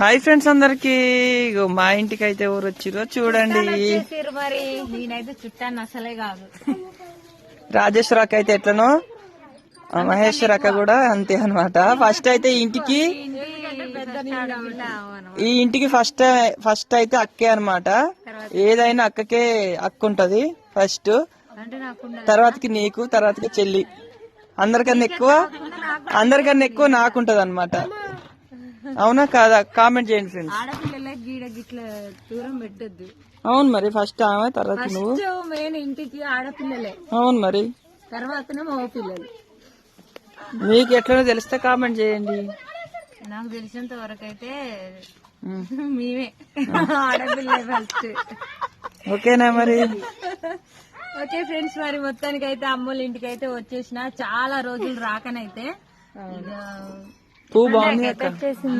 Hi friends అందరికి. మా ఇంటికి అయితే ఎవరు వచ్చిరో చూడండి. మరి. నేనైతే చుట్టాన్ని అసలే కాదు. రాజేశ్వర అక్క అయితే ఎట్లనో? ఆ మహేశ్వర అక్క కూడా అంతే అన్నమాట. ఫస్ట్ అయితే ఇంటికి ఈ ఇంటికి ఫస్ట్ ఫస్ట్ అయితే అక్కే అన్నమాట. ఏదైనా అక్కకే అక్క ఉంటది ఫస్ట్ తర్వాతకి నీకు తర్వాతకి చెల్లి. అందరికన్నా ఎక్కువ అందరికన్నా ఎక్కువ నాకుంటది అనమాట అవునా కాదా? కామెంట్ చేయండి ఫ్రెండ్స్ ఆడపిల్లలకి గీడ గిట్ల దూరం పెట్టద్దు. అవును మరి ఫస్ట్ ఆమె తర్వాత నువ్వు? మెయిన్ ఇంటికి ఆడపిల్లలే. అవును మరి. తర్వాతనే మగ పిల్లలు మీకు ఎట్లనో తెలిస్తే కామెంట్ చేయండి. నాకు తెలిసినంత వరకు అయితే. మేమే. ఆడపిల్లలే ఫస్ట్ ఓకేనా మరి? ఓకే ఫ్రెండ్స్ మరి మొత్తానికి అయితే అమ్మోళ్ళ ఇంటికి అయితే వచ్చేసిన. చాలా రోజులు రాకనైతే. పువ్వు బాగుంది